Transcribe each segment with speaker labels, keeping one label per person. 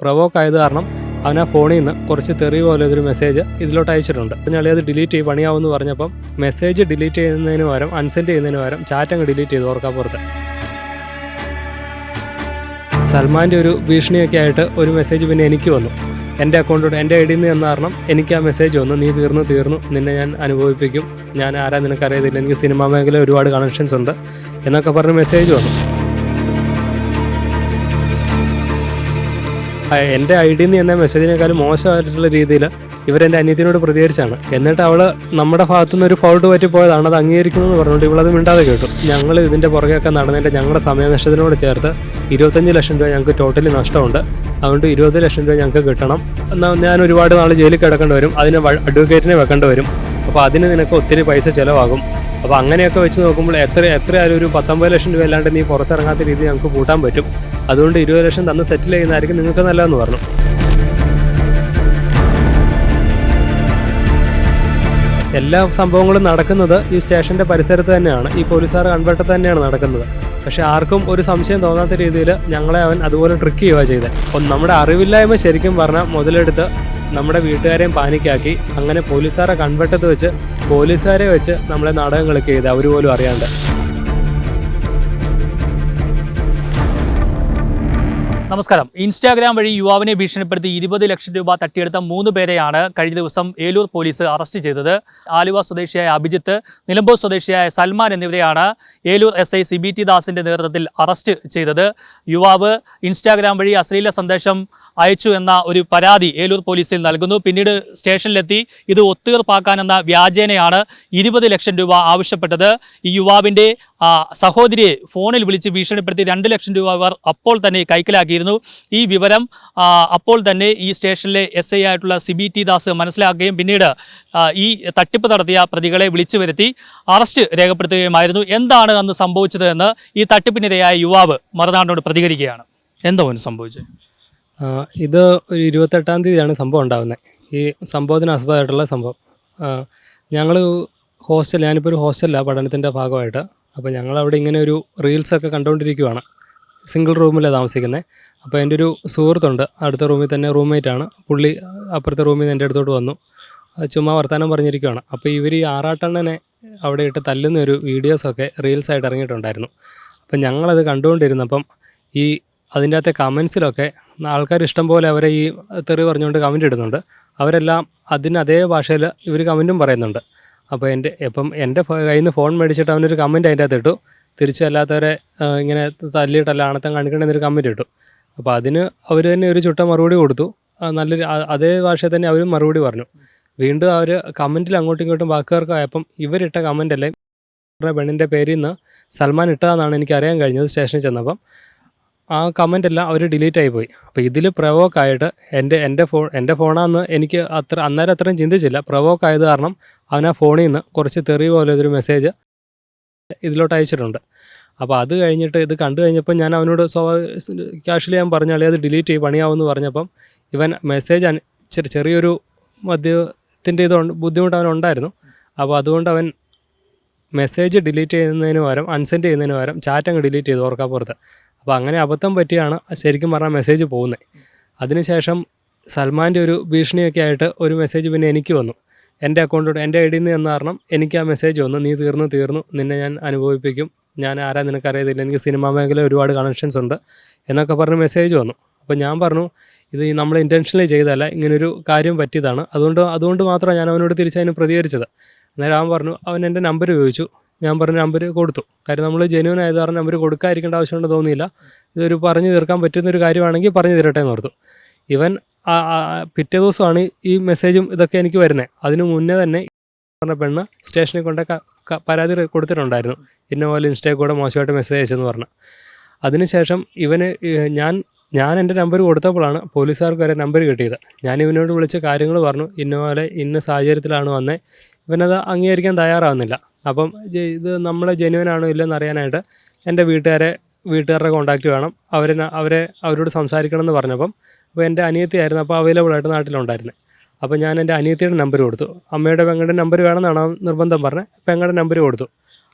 Speaker 1: Provoke ആയത് കാരണം അവൻ ആ ഫോണിൽ നിന്ന് കുറച്ച് തെറി പോലെ ഒരു മെസ്സേജ് ഇതിലോട്ട് അയച്ചിട്ടുണ്ട്. അതിനാൽ അത് ഡിലീറ്റ് ചെയ്ത് പണിയാവുമെന്ന് പറഞ്ഞപ്പം മെസ്സേജ് ഡിലീറ്റ് ചെയ്യുന്നതിന് പകരം അൺസെൻഡ് ചെയ്യുന്നതിന് പകരം ചാറ്റ് അങ്ങ് ഡിലീറ്റ് ചെയ്തു ഓർക്കാപ്പുറത്ത് സൽമാന്റെ ഒരു ഭീഷണിയൊക്കെ ആയിട്ട് ഒരു മെസ്സേജ് പിന്നെ എനിക്ക് വന്നു. എന്റെ അക്കൗണ്ടിലൂടെ എന്റെ ഐ ഡിയിൽ നിന്ന് എന്ന കാരണം എനിക്ക് ആ മെസ്സേജ് വന്നു. നീ തീർന്നു തീർന്നു. നിന്നെ ഞാൻ അനുഭവിപ്പിക്കും. ഞാൻ ആരാ നിനക്കറിയത്തില്ല എനിക്ക് സിനിമാ മേഖല ഒരുപാട് കണക്ഷൻസ് ഉണ്ട്. എന്നൊക്കെ പറഞ്ഞ് മെസ്സേജ് വന്നു. എന്റെ ഐ ഡിയിൽ നിന്ന് എന്ന മെസ്സേജിനേക്കാളും മോശമായിട്ടുള്ള രീതിയിൽ ഇവരെന്റെ അനിയത്തിനോട് പ്രതികരിച്ചാണ്. എന്നിട്ട് അവൾ നമ്മുടെ ഭാഗത്തുനിന്ന് ഒരു ഫോൾട്ട് പറ്റിപ്പോയതാണ് അത് അംഗീകരിക്കുന്നു എന്ന് പറഞ്ഞുകൊണ്ട് ഇവളത് മിണ്ടാതെ കേട്ടു. ഞങ്ങൾ ഇതിന്റെ പുറകെയൊക്കെ നടന്നതിന്റെ ഞങ്ങളുടെ സമയനഷ്ടത്തിനോട് ചേർത്ത് ഇരുപത്തഞ്ച് ലക്ഷം രൂപ ഞങ്ങൾക്ക് ടോട്ടലി നഷ്ടമുണ്ട്. അതുകൊണ്ട് ഇരുപത് ലക്ഷം രൂപ ഞങ്ങൾക്ക് കിട്ടണം. ഞാൻ ഒരുപാട് നാൾ ജയിലിൽ കിടക്കേണ്ടി വരും. അതിന് അഡ്വക്കേറ്റിനെ വെക്കേണ്ടി വരും. അപ്പോൾ അതിന് നിനക്ക് ഒത്തിരി പൈസ ചിലവാകും. അപ്പോൾ അങ്ങനെയൊക്കെ വെച്ച് നോക്കുമ്പോൾ എത്ര എത്രയായാലും ഒരു പത്തൊമ്പത് ലക്ഷം രൂപ അല്ലാണ്ട് നീ പുറത്തിറങ്ങാത്ത രീതി ഞങ്ങൾക്ക് കൂട്ടാൻ പറ്റും. അതുകൊണ്ട് ഇരുപത് ലക്ഷം തന്ന് സെറ്റിൽ ചെയ്യുന്നതായിരിക്കും നിങ്ങൾക്ക് നല്ലതെന്ന് പറഞ്ഞു. എല്ലാ സംഭവങ്ങളും നടക്കുന്നത് ഈ സ്റ്റേഷന്റെ പരിസരത്ത് തന്നെയാണ്. ഈ പോലീസുകാർ കൺവെർട്ടർ തന്നെയാണ് നടക്കുന്നത്. പക്ഷെ ആർക്കും ഒരു സംശയം തോന്നാത്ത രീതിയിൽ ഞങ്ങളെ അവൻ അതുപോലെ ട്രിക്ക് ചെയ്യുക ചെയ്തത് അപ്പം നമ്മുടെ അറിവില്ലായ്മ ശരിക്കും പറഞ്ഞാൽ മുതലെടുത്ത് നമ്മുടെ വീട്ടുകാരെയും പാനിക്കാക്കി അങ്ങനെ പോലീസുകാരെ കൺവെട്ടത്ത് വെച്ച് പോലീസുകാരെ വെച്ച് നമ്മളെ നാടകം കളിക്കുക ചെയ്ത് അവർ പോലും അറിയാണ്ട്.
Speaker 2: നമസ്കാരം. ഇൻസ്റ്റാഗ്രാം വഴി യുവാവിനെ ഭീഷണിപ്പെടുത്തി ഇരുപത് ലക്ഷം രൂപ തട്ടിയെടുത്ത മൂന്ന് പേരെയാണ് കഴിഞ്ഞ ദിവസം ഏലൂർ പോലീസ് അറസ്റ്റ് ചെയ്തത്. ആലുവ സ്വദേശിയായ അഭിജിത്ത് നിലമ്പൂർ സ്വദേശിയായ സൽമാൻ എന്നിവരെയാണ് Eloor S I C B T ദാസിന്റെ നേതൃത്വത്തിൽ അറസ്റ്റ് ചെയ്തത്. യുവാവ് ഇൻസ്റ്റാഗ്രാം വഴി അശ്ലീല സന്ദേശം അയച്ചു എന്ന ഒരു പരാതി ഏലൂർ പോലീസിൽ നൽകുന്നു. പിന്നീട് സ്റ്റേഷനിലെത്തി ഇത് ഒത്തീർപ്പാക്കാനെന്ന വ്യാജേനയാണ് ഇരുപത് ലക്ഷം രൂപ ആവശ്യപ്പെട്ടത്. ഈ യുവാവിന്റെ ആ, സഹോദരിയെ ഫോണിൽ വിളിച്ച് ഭീഷണിപ്പെടുത്തി രണ്ട് ലക്ഷം രൂപ അവർ അപ്പോൾ തന്നെ കൈക്കലാക്കിയിരുന്നു. ഈ വിവരം അപ്പോൾ തന്നെ ഈ സ്റ്റേഷനിലെ എസ് ഐ ആയിട്ടുള്ള സി ബി ടി ദാസ് മനസ്സിലാക്കുകയും പിന്നീട് ഈ തട്ടിപ്പ് നടത്തിയ പ്രതികളെ വിളിച്ചു വരുത്തി അറസ്റ്റ് രേഖപ്പെടുത്തുകയുമായിരുന്നു. എന്താണ് അന്ന് സംഭവിച്ചത് എന്ന് ഈ തട്ടിപ്പിനിരയായ യുവാവ് മറുനാടിനോട് പ്രതികരിക്കുകയാണ്. എന്തോ സംഭവിച്ചത്?
Speaker 1: ഇത് ഒരു ഇരുപത്തെട്ടാം തീയതിയാണ് സംഭവം ഉണ്ടാകുന്നത് ഈ സംഭവത്തിന് ആസ്പദമായിട്ടുള്ള സംഭവം ഞങ്ങൾ ഹോസ്റ്റൽ ഞാനിപ്പോൾ ഒരു ഹോസ്റ്റലിലാണ് പഠനത്തിന്റെ ഭാഗമായിട്ട്. അപ്പോൾ ഞങ്ങൾ അവിടെ ഇങ്ങനെ ഒരു റീൽസൊക്കെ കണ്ടുകൊണ്ടിരിക്കുവാണ് സിംഗിൾ റൂമിലാണ് താമസിക്കുന്നത് അപ്പോൾ എന്റെ ഒരു സുഹൃത്തുണ്ട് അടുത്ത റൂമിൽ തന്നെ റൂംമേറ്റ് ആണ്. പുള്ളി അപ്പുറത്തെ റൂമിൽ നിന്ന് എന്റെ അടുത്തോട്ട് വന്നു. ചുമ്മാ വർത്തമാനം പറഞ്ഞിരിക്കുവാണ്. അപ്പോൾ ഇവർ ഈ ആറാട്ടെണ്ണനെ അവിടെ ഇട്ട് തല്ലുന്ന ഒരു വീഡിയോസൊക്കെ റീൽസായിട്ട് ഇറങ്ങിയിട്ടുണ്ടായിരുന്നു. അപ്പം ഞങ്ങളത് കണ്ടുകൊണ്ടിരുന്നപ്പം ഈ അതിന്റെ അകത്തെ കമൻസിലൊക്കെ ആൾക്കാർ ഇഷ്ടം പോലെ അവരെ ഈ തെറി പറഞ്ഞുകൊണ്ട് കമന്റ് ഇടുന്നുണ്ട്. അവരെല്ലാം അതിന് അതേ ഭാഷയിൽ ഇവർ കമന്റും പറയുന്നുണ്ട്. അപ്പോൾ എന്റെ ഇപ്പം എന്റെ കയ്യിൽ നിന്ന് ഫോൺ മേടിച്ചിട്ട് അവനൊരു കമന്റ് അതിന്റെ അകത്ത് ഇട്ടു. തിരിച്ചല്ലാത്തവരെ ഇങ്ങനെ തല്ലിയിട്ടല്ല ആണത്തം കാണിക്കണമെന്നൊരു കമന്റ് ഇട്ടു. അപ്പോൾ അതിന് അവർ തന്നെ ഒരു ചുട്ട മറുപടി കൊടുത്തു. നല്ല നല്ലൊരു അതേ ഭാഷയിൽ തന്നെ അവരും മറുപടി പറഞ്ഞു. വീണ്ടും അവർ കമന്റിൽ അങ്ങോട്ടും ഇങ്ങോട്ടും വാക്കുകാർക്കായപ്പം ഇവരിട്ട കമന്റ് അല്ലേ? പെണ്ണിന്റെ പേരിൽ നിന്ന് സൽമാൻ ഇട്ടതെന്നാണ് എനിക്ക് അറിയാൻ കഴിഞ്ഞത് സ്റ്റേഷനിൽ ചെന്നപ്പം. ആ കമന്റ് എല്ലാം അവർ ഡിലീറ്റ് ആയി പോയി. അപ്പോൾ ഇതിൽ പ്രവോക്ക് ആയിട്ട് എന്റെ എന്റെ ഫോൺ എന്റെ ഫോണാന്ന് എനിക്ക് അത്ര അന്നേരം അത്രയും ചിന്തിച്ചില്ല. പ്രവോക്ക് ആയത് കാരണം അവൻ ആ ഫോണിൽ നിന്ന് കുറച്ച് തെറി പോലെ ഒരു മെസ്സേജ് ഇതിലോട്ട് അയച്ചിട്ടുണ്ട്. അപ്പോൾ അത് കഴിഞ്ഞിട്ട് ഇത് കണ്ടു കഴിഞ്ഞപ്പോൾ ഞാൻ അവനോട് സ്വാഭാവിക ക്യാഷ്വലി ഞാൻ പറഞ്ഞു അത് ഡിലീറ്റ് ചെയ്യും പണിയാവുമെന്ന് പറഞ്ഞപ്പം ഇവൻ മെസ്സേജ് ചെറിയൊരു മദ്യത്തിന്റെ ഇത് ബുദ്ധിമുട്ട് അവനുണ്ടായിരുന്നു അപ്പോൾ അതുകൊണ്ട് അവൻ മെസ്സേജ് ഡിലീറ്റ് ചെയ്യുന്നതിന് പകരം അൺസെൻഡ് ചെയ്യുന്നതിന് പകരം ചാറ്റ് അങ്ങ് ഡിലീറ്റ് ചെയ്തു ഓർക്കാപ്പുറത്ത് അപ്പോൾ അങ്ങനെ അബദ്ധം പറ്റിയാണ് ശരിക്കും പറഞ്ഞാൽ മെസ്സേജ് പോകുന്നത് അതിനുശേഷം സൽമാന്റെ ഒരു ഭീഷണിയൊക്കെ ആയിട്ട് ഒരു മെസ്സേജ് പിന്നെ എനിക്ക് വന്നു. എന്റെ അക്കൗണ്ടിലൂടെ എന്റെ ഐ ഡിയിൽ നിന്ന് എന്ന കാരണം എനിക്ക് ആ മെസ്സേജ് വന്നു. നീ തീർന്നു തീർന്നു. നിന്നെ ഞാൻ അനുഭവിപ്പിക്കും. ഞാൻ ആരാ നിനക്കറിയത്തില്ല. എനിക്ക് സിനിമാ മേഖല ഒരുപാട് കണക്ഷൻസ് ഉണ്ട് എന്നൊക്കെ പറഞ്ഞ് മെസ്സേജ് വന്നു. അപ്പോൾ ഞാൻ പറഞ്ഞു ഇത് നമ്മൾ ഇന്റൻഷനലി ചെയ്തതല്ല ഇങ്ങനൊരു കാര്യം പറ്റിയതാണ്. അതുകൊണ്ട് അതുകൊണ്ട് മാത്രമാണ് ഞാൻ അവനോട് തിരിച്ചതിന് പ്രതികരിച്ചത്. അന്നേരം അവൻ പറഞ്ഞു അവൻ എന്റെ നമ്പർ ചോദിച്ചു ഞാൻ പറഞ്ഞ നമ്പർ കൊടുത്തു. കാര്യം നമ്മൾ ജെനുവൻ ആയത് കാരണം നമ്പർ കൊടുക്കാതിരിക്കേണ്ട ആവശ്യമുണ്ട് തോന്നിയില്ല. ഇതൊരു പറഞ്ഞു തീർക്കാൻ പറ്റുന്ന ഒരു കാര്യമാണെങ്കിൽ പറഞ്ഞു തീരട്ടെ എന്ന് ഓർത്തു. ഇവൻ പിറ്റേ ദിവസമാണ് ഈ മെസ്സേജും ഇതൊക്കെ എനിക്ക് വരുന്നത് അതിനു മുന്നേ തന്നെ പറഞ്ഞ പെണ്ണ് സ്റ്റേഷനിൽ കൊണ്ട് പരാതി കൊടുത്തിട്ടുണ്ടായിരുന്നു. ഇന്ന പോലെ ഇൻസ്റ്റയിൽ കൂടെ മോശമായിട്ട് മെസ്സേജ് അയച്ചെന്ന് പറഞ്ഞു. അതിനുശേഷം ഇവന് ഞാൻ ഞാൻ എന്റെ നമ്പർ കൊടുത്തപ്പോഴാണ് പോലീസുകാർക്ക് വരെ നമ്പർ കിട്ടിയത്. ഞാൻ ഇവനോട് വിളിച്ച് കാര്യങ്ങൾ പറഞ്ഞു. ഇന്ന പോലെ ഇന്ന സാഹചര്യത്തിലാണ് വന്നത് ഇവനത് അംഗീകരിക്കാൻ തയ്യാറാവുന്നില്ല. അപ്പം ഇത് നമ്മളെ ജെന്യുവൻ ആണോ ഇല്ലെന്ന് അറിയാനായിട്ട് എന്റെ വീട്ടുകാരെ വീട്ടുകാരുടെ കോൺടാക്റ്റ് വേണം. അവരെ അവരെ അവരോട് സംസാരിക്കണം എന്ന് പറഞ്ഞപ്പം അപ്പോൾ എന്റെ അനിയത്തിയായിരുന്നു അപ്പോൾ അവൈലബിൾ ആയിട്ട് നാട്ടിലുണ്ടായിരുന്നത് അപ്പോൾ ഞാൻ എന്റെ അനിയത്തിയുടെ നമ്പർ കൊടുത്തു. അമ്മയുടെ പെങ്ങളുടെ നമ്പർ വേണമെന്നാണ് നിർബന്ധം പറഞ്ഞത് പെങ്ങളുടെ നമ്പർ കൊടുത്തു.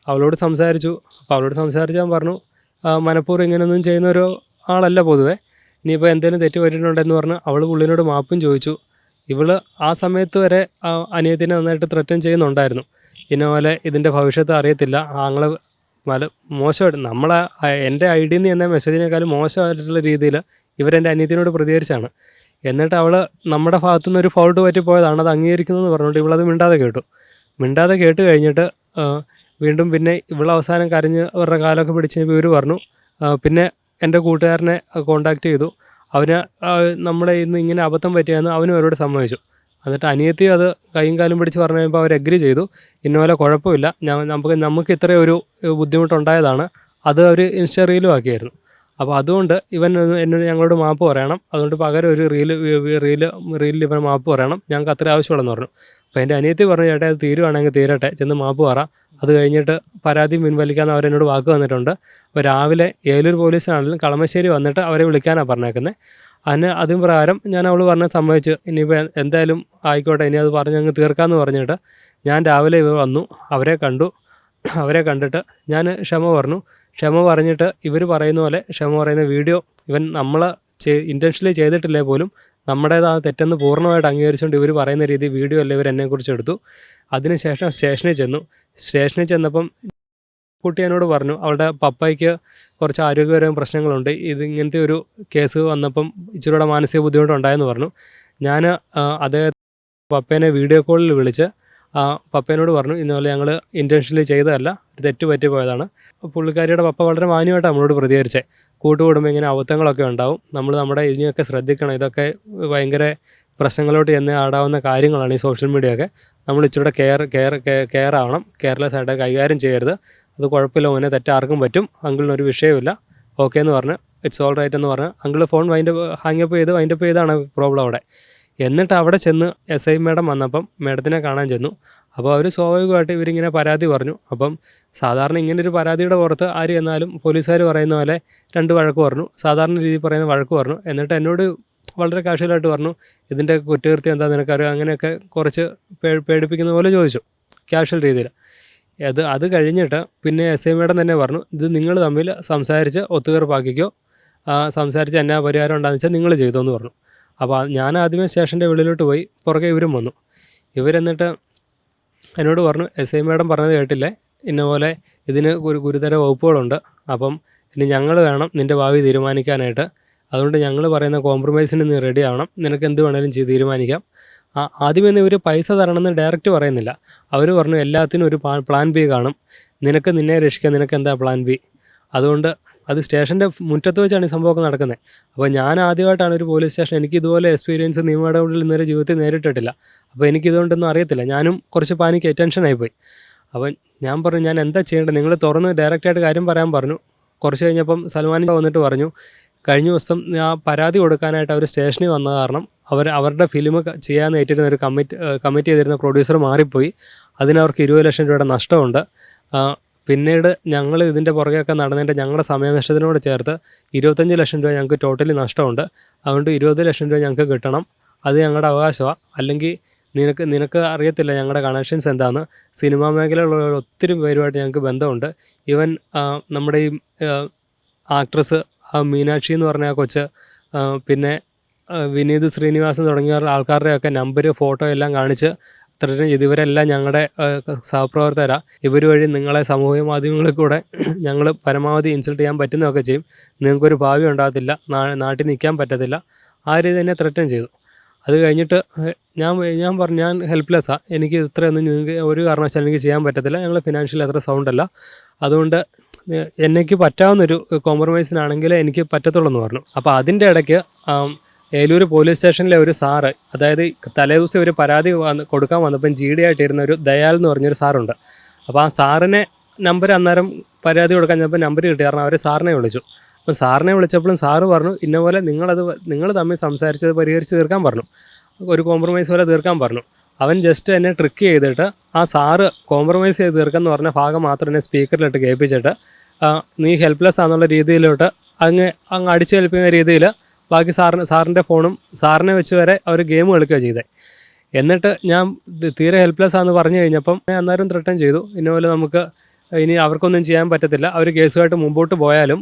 Speaker 1: അവളോട് സംസാരിച്ചു. അപ്പോൾ അവളോട് സംസാരിച്ചാൽ പറഞ്ഞു "ആ, മനഃപൂർവം ഇങ്ങനെയൊന്നും ചെയ്യുന്ന ഒരു ആളല്ല പൊതുവേ. ഇനിയിപ്പോൾ എന്തെങ്കിലും തെറ്റ് പറ്റിയിട്ടുണ്ടെന്ന് പറഞ്ഞ് അവൾ പുള്ളിനോട് മാപ്പും ചോദിച്ചു. ഇവൾ ആ സമയത്ത് വരെ അനിയത്തിനെ നന്നായിട്ട് ത്രറ്റൻ ചെയ്യുന്നുണ്ടായിരുന്നു. ഇന്ന പോലെ ഇതിന്റെ ഭവിഷ്യത്ത് അറിയത്തില്ല. ആങ്ങൾ മല മോശമായിട്ട് നമ്മളെ എന്റെ ഐ ഡിയിൽ നിന്ന് എന്ന മെസ്സേജിനേക്കാളും മോശമായിട്ടുള്ള രീതിയിൽ ഇവരെന്റെ അനിയത്തിനോട് പ്രതികരിച്ചാണ്. എന്നിട്ട് അവൾ നമ്മുടെ ഭാഗത്തു നിന്ന് ഒരു ഫോൾട്ട് പറ്റി പോയതാണ് അത് അംഗീകരിക്കുന്നതെന്ന് പറഞ്ഞുകൊണ്ട് ഇവളത് മിണ്ടാതെ കേട്ടു. മിണ്ടാതെ കേട്ട് കഴിഞ്ഞിട്ട് വീണ്ടും പിന്നെ അവസാനം കരഞ്ഞ് അവരുടെ കാലമൊക്കെ പിടിച്ച് ഇവർ പറഞ്ഞു. പിന്നെ എന്റെ കൂട്ടുകാരനെ കോണ്ടാക്ട് ചെയ്തു. അവന് നമ്മളെ ഇന്ന് ഇങ്ങനെ അബദ്ധം പറ്റിയെന്ന് അവനും അവരോട് സമ്മതിച്ചു. എന്നിട്ട് അനിയത്തി അത് കൈയും കാലും പിടിച്ച് പറഞ്ഞു കഴിയുമ്പോൾ അവർ അഗ്രി ചെയ്തു. ഇന്നോലെ കുഴപ്പമില്ല. ഞാൻ നമുക്ക് നമുക്ക് ഇത്രയും ഒരു ബുദ്ധിമുട്ടുണ്ടായതാണ്. അത് അവർ ഇൻസ്റ്റ റീലും ആക്കിയായിരുന്നു. അപ്പോൾ അതുകൊണ്ട് ഇവൻ എന്നോട് ഞങ്ങളോട് മാപ്പ് പറയണം. അതുകൊണ്ട് പകരം ഒരു റീൽ റീൽ റീലിൽ ഇവൻ മാപ്പ് പറയണം. ഞങ്ങൾക്ക് അത്ര ആവശ്യമുള്ളെന്ന് പറഞ്ഞു. അപ്പോൾ എന്റെ അനിയത്തി പറഞ്ഞു ചേട്ടാ അത് തീരുവാണെങ്കിൽ തീരട്ടെ. ചെന്ന് മാപ്പ് പറ. അത് കഴിഞ്ഞിട്ട് പരാതി പിൻവലിക്കാമെന്ന് അവരെന്നോട് വാക്ക് വന്നിട്ടുണ്ട്. അപ്പോൾ രാവിലെ ഏലൂർ പോലീസിനാണെങ്കിലും കളമശ്ശേരി വന്നിട്ട് അവരെ വിളിക്കാനാണ് പറഞ്ഞേക്കുന്നത് അതിന് അതും പ്രകാരം ഞാൻ അവൾ പറഞ്ഞ സമ്മതിച്ച് ഇനിയിപ്പോൾ എന്തായാലും ആയിക്കോട്ടെ ഇനി അത് പറഞ്ഞ് അങ്ങ് തീർക്കാമെന്ന് പറഞ്ഞിട്ട് ഞാൻ രാവിലെ ഇവർ വന്നു അവരെ കണ്ടു അവരെ കണ്ടിട്ട് ഞാൻ ക്ഷമ പറഞ്ഞു. ക്ഷമ പറഞ്ഞിട്ട് ഇവർ പറയുന്ന പോലെ ക്ഷമ പറയുന്ന വീഡിയോ ഇവൻ നമ്മൾ ഇന്റൻഷനലി ചെയ്തിട്ടില്ലേ പോലും നമ്മുടേതാ തെറ്റെന്ന് പൂർണമായിട്ട് അംഗീകരിച്ചുകൊണ്ട് ഇവർ പറയുന്ന രീതി വീഡിയോ അല്ല ഇവർ എന്നെക്കുറിച്ച് എടുത്തു. അതിനുശേഷം സ്റ്റേഷനിൽ ചെന്നു. സ്റ്റേഷനിൽ ചെന്നപ്പം കുട്ടി എന്നോട് പറഞ്ഞു. അവളുടെ പപ്പയ്ക്ക് കുറച്ച് ആരോഗ്യപരമായ പ്രശ്നങ്ങളുണ്ട്. ഇത് ഇങ്ങനത്തെ ഒരു കേസ് വന്നപ്പം ഇച്ചിരൂടെ മാനസിക ബുദ്ധിമുട്ടുണ്ടായെന്ന് പറഞ്ഞു. ഞാൻ അദ്ദേഹത്തെ പപ്പേനെ വീഡിയോ കോളിൽ വിളിച്ച് പപ്പേനോട് പറഞ്ഞു ഇന്നുപോലെ ഞങ്ങൾ ഇന്റൻഷനലി ചെയ്തതല്ല ഒരു തെറ്റ് പറ്റി പോയതാണ് പുള്ളിക്കാരിയുടെ പപ്പ വളരെ മാന്യമായിട്ട് നമ്മളോട് പ്രതികരിച്ചത് കൂട്ടുകൂടുമ്പോൾ ഇങ്ങനെ അബദ്ധങ്ങളൊക്കെ ഉണ്ടാവും. നമ്മൾ നമ്മുടെ ഇതിനെയൊക്കെ ശ്രദ്ധിക്കണം. ഇതൊക്കെ ഭയങ്കര പ്രശ്നങ്ങളോട്ട് ചെന്ന് ആടാവുന്ന കാര്യങ്ങളാണ് ഈ സോഷ്യൽ മീഡിയ ഒക്കെ. നമ്മൾ ഇച്ചിരൂടെ കെയർ കെയർ കെയർ ആവണം. കെയർലെസ് ആയിട്ട് കൈകാര്യം ചെയ്യരുത്. അത് കുഴപ്പമില്ല മോനെ തെറ്റാർക്കും പറ്റും. അങ്കിളിനൊരു വിഷയമില്ല ഓക്കെ എന്ന് പറഞ്ഞ് ഇറ്റ്സ് ഓൾ റൈറ്റ് എന്ന് പറഞ്ഞ് അങ്കിൾ ഫോൺ വൈൻഡപ്പ് ഹാങ്ങപ്പ് ചെയ്ത് വൈൻഡപ്പ് ചെയ്താണ് പ്രോബ്ലം അവിടെ. എന്നിട്ട് അവിടെ ചെന്ന് എസ് ഐ മേഡം വന്നപ്പം മേഡത്തിനെ കാണാൻ ചെന്നു. അപ്പോൾ അവർ സ്വാഭാവികമായിട്ട് ഇവരിങ്ങനെ പരാതി പറഞ്ഞു. അപ്പം സാധാരണ ഇങ്ങനെ ഒരു പരാതിയുടെ പുറത്ത് ആര് എന്നാലും പോലീസുകാർ പറയുന്ന പോലെ രണ്ട് വഴക്ക് പറഞ്ഞു. സാധാരണ രീതിയിൽ പറയുന്ന വഴക്ക് പറഞ്ഞു. എന്നിട്ട് എന്നോട് വളരെ കാഷ്വലായിട്ട് പറഞ്ഞു ഇതിന്റെ കുറ്റകൃത്യം എന്താ നിനക്കറിയാം? അങ്ങനെയൊക്കെ കുറച്ച് പേടിപ്പിക്കുന്ന പോലെ ചോദിച്ചു കാഷ്വൽ രീതിയിൽ. അത് അത് കഴിഞ്ഞിട്ട് പിന്നെ എസ് ഐ മേഡം തന്നെ പറഞ്ഞു ഇത് നിങ്ങൾ തമ്മിൽ സംസാരിച്ച് ഒത്തുതീർപ്പാക്കിക്കോ. സംസാരിച്ച് എന്നാ പരിഹാരം ഉണ്ടാകുന്ന വെച്ചാൽ നിങ്ങൾ ചെയ്തോ എന്ന് പറഞ്ഞു. അപ്പോൾ ഞാൻ ആദ്യമേ സ്റ്റേഷന്റെ വെളിയിലോട്ട് പോയി പുറകെ ഇവരും വന്നു. ഇവരെന്നിട്ട് എന്നോട് പറഞ്ഞു എസ് ഐ മേഡം പറഞ്ഞത് കേട്ടില്ലേ? ഇന്ന പോലെ ഇതിന് ഒരു ഗുരുതര വകുപ്പുകളുണ്ട്. അപ്പം ഇനി ഞങ്ങൾ വേണം നിന്റെ ഭാവി തീരുമാനിക്കാനായിട്ട്. അതുകൊണ്ട് ഞങ്ങൾ പറയുന്ന കോംപ്രമൈസിന് നീ റെഡി ആവണം. നിനക്ക് എന്ത് വേണേലും ചെയ്ത് തീരുമാനിക്കാം. ആദ്യമേ ഇവർ പൈസ തരണമെന്ന് ഡയറക്റ്റ് പറയുന്നില്ല. അവർ പറഞ്ഞു എല്ലാത്തിനും ഒരു പ്ലാൻ ബി കാണും. നിനക്ക് നിന്നെ രക്ഷിക്കാൻ നിനക്ക് എന്താ പ്ലാൻ ബി അതുകൊണ്ട് അത് സ്റ്റേഷന്റെ മുറ്റത്ത് വെച്ചാണ് ഈ സംഭവമൊക്കെ നടക്കുന്നത് അപ്പോൾ ഞാൻ ആദ്യമായിട്ടാണ് ഒരു പോലീസ് സ്റ്റേഷൻ എനിക്ക് ഇതുപോലെ എക്സ്പീരിയൻസ് നിയമനടപടിയിൽ ഇന്നലെ ജീവിതത്തിൽ നേരിട്ടിട്ടില്ല. അപ്പോൾ എനിക്ക് എനിക്കിതുകൊണ്ടൊന്നും അറിയത്തില്ല. ഞാനും കുറച്ച് പാനിക്ക് ടെൻഷനായിപ്പോയി അപ്പം ഞാൻ പറഞ്ഞു ഞാൻ എന്താ ചെയ്യേണ്ടത്? നിങ്ങൾ തുറന്ന് ഡയറക്റ്റായിട്ട് കാര്യം പറയാൻ പറഞ്ഞു. കുറച്ച് കഴിഞ്ഞപ്പം സൽമാൻ വന്നിട്ട് പറഞ്ഞു കഴിഞ്ഞ ദിവസം ഞാൻ പരാതി കൊടുക്കാനായിട്ട് അവർ സ്റ്റേഷനിൽ വന്ന കാരണം അവർ അവരുടെ ഫിലിം ചെയ്യാൻ ഏറ്റിരുന്ന ഒരു കമ്മിറ്റ് കമ്മിറ്റ് ചെയ്തിരുന്ന പ്രൊഡ്യൂസർ മാറിപ്പോയി. അതിനവർക്ക് ഇരുപത് ലക്ഷം രൂപയുടെ നഷ്ടമുണ്ട്. പിന്നീട് ഞങ്ങൾ ഇതിന്റെ പുറകെയൊക്കെ നടന്നതിന്റെ ഞങ്ങളുടെ സമയനഷ്ടത്തിനോട് ചേർത്ത് ഇരുപത്തഞ്ച് ലക്ഷം രൂപ ഞങ്ങൾക്ക് ടോട്ടലി നഷ്ടമുണ്ട്. അതുകൊണ്ട് ഇരുപത് ലക്ഷം രൂപ ഞങ്ങൾക്ക് കിട്ടണം. അത് ഞങ്ങളുടെ അവകാശമാണ് അല്ലെങ്കിൽ നിനക്ക് നിനക്ക് അറിയത്തില്ല ഞങ്ങളുടെ കണക്ഷൻസ് എന്താണെന്ന് സിനിമാ മേഖലയിലുള്ള ഒത്തിരി പേരുമായിട്ട് ഞങ്ങൾക്ക് ബന്ധമുണ്ട്. ഈവൻ നമ്മുടെ ഈ ആക്ട്രസ് മീനാക്ഷി എന്ന് പറഞ്ഞ ആ കൊച്ച് പിന്നെ വിനീത് ശ്രീനിവാസൻ തുടങ്ങിയ ആൾക്കാരുടെയൊക്കെ നമ്പർ ഫോട്ടോ എല്ലാം കാണിച്ച് ഇത്രയും ഇതുവരെല്ലാം ഞങ്ങളുടെ സഹപ്രവർത്തകരാണ് ഇവർ വഴി നിങ്ങളെ സമൂഹ മാധ്യമങ്ങളിൽ കൂടെ ഞങ്ങൾ പരമാവധി ഇൻസൾട്ട് ചെയ്യാൻ പറ്റുന്നതൊക്കെ ചെയ്യും. നിങ്ങൾക്കൊരു ഭാവി ഉണ്ടാകത്തില്ല. നാട്ടിൽ നിൽക്കാൻ പറ്റത്തില്ല. ആ രീതി തന്നെ ത്രെറ്റൻ ചെയ്തു. അത് കഴിഞ്ഞിട്ട് ഞാൻ ഞാൻ പറഞ്ഞു ഞാൻ ഹെൽപ്ലെസ്സാണ് എനിക്ക് ഇത്രയൊന്നും നിങ്ങൾക്ക് ഒരു കാരണവശാലും എനിക്ക് ചെയ്യാൻ പറ്റത്തില്ല. ഞങ്ങൾ ഫിനാൻഷ്യൽ അത്ര സൗണ്ട് അല്ല. അതുകൊണ്ട് എനിക്ക് പറ്റാവുന്നൊരു കോംപ്രമൈസിനാണെങ്കിൽ എനിക്ക് പറ്റത്തുള്ളൂ എന്ന് പറഞ്ഞു. അപ്പോൾ അതിന്റെ ഇടയ്ക്ക് ഏലൂർ പോലീസ് സ്റ്റേഷനിലെ ഒരു സാറ് അതായത് തലേദിവസം ഒരു പരാതി വന്ന് കൊടുക്കാൻ വന്നപ്പം ജി ഡി ആയിട്ടിരുന്ന ഒരു ദയാൽ എന്ന് പറഞ്ഞൊരു സാറുണ്ട്. അപ്പോൾ ആ സാറിനെ നമ്പർ അന്നേരം പരാതി കൊടുക്കാൻ ചെന്നപ്പോൾ നമ്പർ കിട്ടി. കാരണം അവരെ സാറിനെ വിളിച്ചു. അപ്പം സാറിനെ വിളിച്ചപ്പോഴും സാറ് പറഞ്ഞു ഇന്ന പോലെ നിങ്ങളത് നിങ്ങൾ തമ്മിൽ സംസാരിച്ചത് പരിഹരിച്ച് തീർക്കാൻ പറഞ്ഞു. ഒരു കോംപ്രമൈസ് പോലെ തീർക്കാൻ പറഞ്ഞു. അവൻ ജസ്റ്റ് എന്നെ ട്രിക്ക് ചെയ്തിട്ട് ആ സാറ് കോംപ്രമൈസ് ചെയ്ത് തീർക്കെന്ന് പറഞ്ഞ ഭാഗം മാത്രം എന്നെ സ്പീക്കറിലിട്ട് കേൾപ്പിച്ചിട്ട് നീ ഹെൽപ്ലെസ് ആണെന്നുള്ള രീതിയിലോട്ട് അങ്ങ് അങ്ങ് അടിച്ചു കേൾപ്പിക്കുന്ന രീതിയിൽ ബാക്കി സാറിന് സാറിന്റെ ഫോണും സാറിനെ വെച്ച് വരെ അവർ ഗെയിം കളിക്കുക ചെയ്തത് എന്നിട്ട് ഞാൻ തീരെ ഹെൽപ്ലെസ് ആണെന്ന് പറഞ്ഞു കഴിഞ്ഞപ്പം ഞാൻ അന്നേരം ത്രട്ടൻ ചെയ്തു. ഇന്നപോലെ നമുക്ക് ഇനി അവർക്കൊന്നും ചെയ്യാൻ പറ്റത്തില്ല. അവർ കേസുമായിട്ട് മുമ്പോട്ട് പോയാലും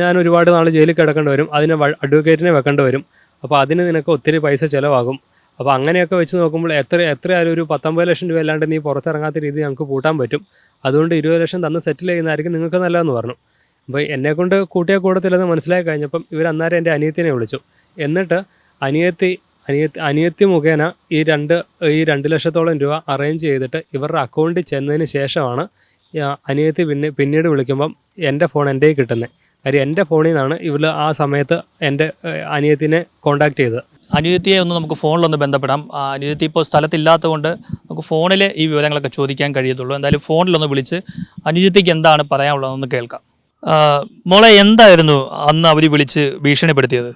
Speaker 1: ഞാൻ ഒരുപാട് നാൾ ജയിലിൽ കിടക്കേണ്ടി വരും. അതിന് അഡ്വക്കേറ്റിനെ വെക്കേണ്ടി വരും. അപ്പോൾ അതിന് നിനക്ക് ഒത്തിരി പൈസ ചിലവാകും. അപ്പോൾ അങ്ങനെയൊക്കെ വെച്ച് നോക്കുമ്പോൾ എത്ര എത്രയായാലും ഒരു പത്തൊമ്പത് ലക്ഷം രൂപ അല്ലാണ്ട് നീ പുറത്തിറങ്ങാത്ത രീതി ഞങ്ങൾക്ക് കൂട്ടാൻ പറ്റും. അതുകൊണ്ട് ഇരുപത് ലക്ഷം തന്ന് സെറ്റിൽ ചെയ്യുന്നതായിരിക്കും നിങ്ങൾക്ക് നല്ലതെന്ന് പറഞ്ഞു. അപ്പോൾ എന്നെക്കൊണ്ട് കൂട്ടിയ കൂടത്തില്ലെന്ന് മനസ്സിലായി കഴിഞ്ഞപ്പം ഇവർ അന്നേരം എന്റെ അനിയത്തിനെ വിളിച്ചു. എന്നിട്ട് അനിയത്തി അനിയത്തി അനിയത്തി മുഖേന ഈ രണ്ട് ഈ രണ്ട് ലക്ഷത്തോളം രൂപ അറേഞ്ച് ചെയ്തിട്ട് ഇവരുടെ അക്കൗണ്ടിൽ ചെന്നതിന് ശേഷമാണ് അനിയത്തി പിന്നെ പിന്നീട് വിളിക്കുമ്പം എന്റെ ഫോൺ എന്റെ കിട്ടുന്നത്. കാര്യം എന്റെ ഫോണിൽ നിന്നാണ് ഇവർ ആ സമയത്ത് എന്റെ അനിയത്തിനെ കോണ്ടാക്ട് ചെയ്തത്.
Speaker 2: അനുജത്തിയെ ഒന്ന് നമുക്ക് ഫോണിലൊന്ന് ബന്ധപ്പെടാം. അനുജിത്തി ഇപ്പോൾ സ്ഥലത്തില്ലാത്തതുകൊണ്ട് നമുക്ക് ഫോണിൽ ഈ വിവരങ്ങളൊക്കെ ചോദിക്കാൻ കഴിയത്തുള്ളൂ. എന്തായാലും ഫോണിലൊന്ന് വിളിച്ച് അനുജത്തിക്ക് എന്താണ് പറയാനുള്ളതെന്ന് കേൾക്കാം. മോളെ എന്തായിരുന്നു അന്ന് അവർ വിളിച്ച് ഭീഷണിപ്പെടുത്തിയത്?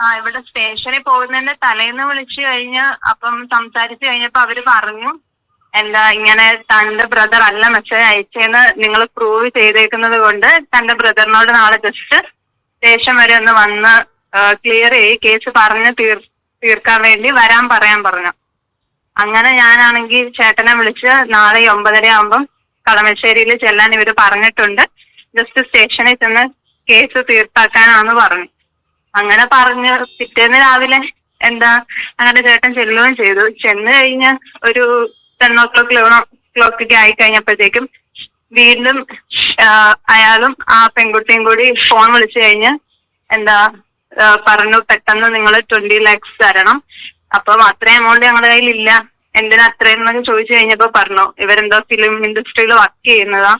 Speaker 3: ആ ഇവിടെ സ്റ്റേഷനിൽ പോകുന്നതിന്റെ തലേന്ന് വിളിച്ചു കഴിഞ്ഞ് അപ്പം സംസാരിച്ചു കഴിഞ്ഞപ്പോ അവർ പറഞ്ഞു എന്താ ഇങ്ങനെ തന്റെ ബ്രദർ അല്ല മെസ്സേജ് അയച്ചെന്ന് നിങ്ങൾ പ്രൂവ് ചെയ്തേക്കുന്നത് കൊണ്ട് തന്റെ ബ്രദറിനോട് നാളെ ജസ്റ്റ് സ്റ്റേഷൻ വരെ ഒന്ന് വന്ന് ക്ലിയർ ചെയ്ത് കേസ് പറഞ്ഞ് തീർ തീർക്കാൻ വേണ്ടി വരാൻ പറയാൻ പറഞ്ഞു. അങ്ങനെ ഞാനാണെങ്കിൽ ചേട്ടനെ വിളിച്ച് നാളെ ഒമ്പതര ആകുമ്പം കളമശ്ശേരിയിൽ ചെല്ലാൻ ഇവർ പറഞ്ഞിട്ടുണ്ട്. ജസ്റ്റ് സ്റ്റേഷനിൽ ചെന്ന് കേസ് തീർപ്പാക്കാനാന്ന് പറഞ്ഞു. അങ്ങനെ പറഞ്ഞ് പിറ്റേന്ന് രാവിലെ എന്താ അങ്ങനെ ചേട്ടൻ ചെല്ലുകയും ചെയ്തു. ചെന്ന് കഴിഞ്ഞ ഒരു ten o'clock eleven o'clock ഒക്കെ ആയി കഴിഞ്ഞപ്പോഴത്തേക്കും വീണ്ടും അയാളും ആ പെൺകുട്ടിയും കൂടി ഫോൺ വിളിച്ചു കഴിഞ്ഞ് എന്താ പറഞ്ഞു പെട്ടെന്ന് നിങ്ങൾ ട്വന്റി ലാക്സ് തരണം. അപ്പം അത്രയും എമൗണ്ട് ഞങ്ങളുടെ കയ്യിൽ ഇല്ല എന്തിനാ അത്രയും എന്നൊക്കെ ചോദിച്ചു കഴിഞ്ഞപ്പോ പറഞ്ഞു ഇവരെന്തോ ഫിലിം ഇൻഡസ്ട്രിയിൽ വർക്ക് ചെയ്യുന്നതാ.